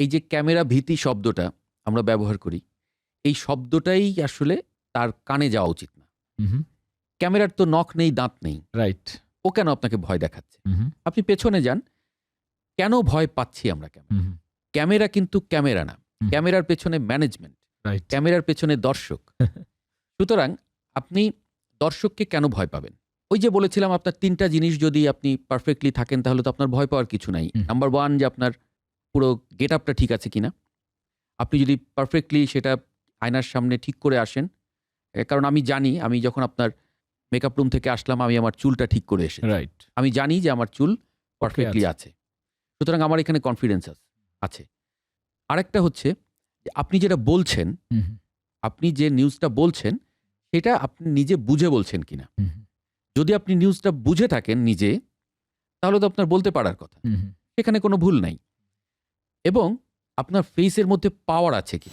এই যে ক্যামেরা ভীতি শব্দটা আমরা ব্যবহার করি এই শব্দটাই আসলে তার কানে যাওয়া উচিত না। ক্যামেরার তো নখ নেই দাঁত নেই। রাইট। ও কেন আপনাকে ভয় দেখাচ্ছে? আপনি পেছনে যান কেন ভয় পাচ্ছি আমরা কেন ক্যামেরা কিন্তু ক্যামেরা না ক্যামেরার পেছনে ম্যানেজমেন্ট ক্যামেরার পেছনে দর্শক। সুতরাং আপনি দর্শককে কেন ভয় পাবেন? ওই যে বলেছিলাম আপনার তিনটা জিনিস যদি আপনি পারফেক্টলি থাকেন তাহলে তো আপনার ভয় পাওয়ার কিছু নাই। নাম্বার ওয়ান যে আপনার পুরো গেট আপটা ঠিক আছে কিনা? আপনি যদি পারফেক্টলি সেটা আয়নার সামনে ঠিক করে আসেন কারণ আমি জানি আমি যখন আপনার মেকআপ রুম থেকে আসলাম আমি আমার চুলটা ঠিক করে এসে রাইট আমি জানি যে আমার চুল পারফেক্টলি আছে। সুতরাং আমার এখানে কনফিডেন্স আছে আরেকটা হচ্ছে আপনি যেটা বলছেন আপনি যে নিউজটা বলছেন সেটা আপনি নিজে বুঝে বলছেন কিনা? যদি আপনি নিউজটা বুঝে থাকেন নিজে তাহলে তো আপনার বলতে পারার কথা। সেখানে কোনো ভুল নাই। এবং আপনার ফেসের মধ্যে পাওয়ার আছে কি?